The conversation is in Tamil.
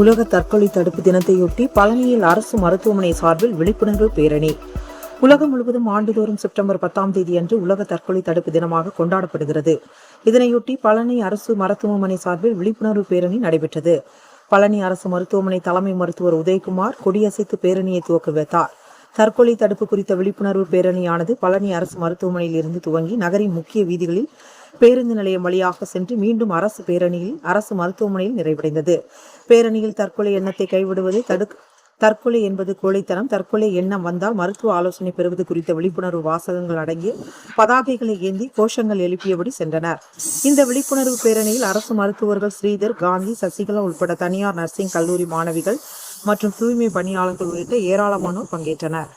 உலக தற்கொலை தடுப்பு தினத்தையொட்டி பழனியில் அரசு மருத்துவமனை சார்பில் விழிப்புணர்வு பேரணி. உலகம் முழுவதும் ஆண்டுதோறும் செப்டம்பர் பத்தாம் தேதி அன்று உலக தற்கொலை தடுப்பு தினமாக கொண்டாடப்படுகிறது. இதனையொட்டி பழனி அரசு மருத்துவமனை சார்பில் விழிப்புணர்வு பேரணி நடைபெற்றது. பழனி அரசு மருத்துவமனை தலைமை மருத்துவர் உதயகுமார் கொடியசைத்து பேரணியை துவக்கி வைத்தார். தற்கொலை தடுப்பு குறித்த விழிப்புணர்வு பேரணியானது பழனி அரசு மருத்துவமனையில் இருந்து துவங்கி நகரின் முக்கிய வீதிகளில் பேருந்து நிலையம் வழியாக சென்று மீண்டும் அரசு பேரணியில் அரசு மருத்துவமனையில் நிறைவடைந்தது. பேரணியில் தற்கொலை எண்ணத்தை கைவிடுவதை தடுக்க தற்கொலை என்பது கோழைத்தனம். தற்கொலை எண்ணம் வந்தால் மருத்துவ ஆலோசனை பெறுவது குறித்த விழிப்புணர்வு வாசகங்கள் அடங்கிய பதாகைகளை ஏந்தி கோஷங்கள் எழுப்பியபடி சென்றனர். இந்த விழிப்புணர்வு பேரணியில் அரசு மருத்துவர்கள் ஸ்ரீதர் காந்தி சசிகலா உட்பட தனியார் நர்சிங் கல்லூரி மாணவிகள் மற்றும் தூய்மை பணியாளர்கள் உள்ளிட்ட ஏராளமானோர் பங்கேற்றனர்.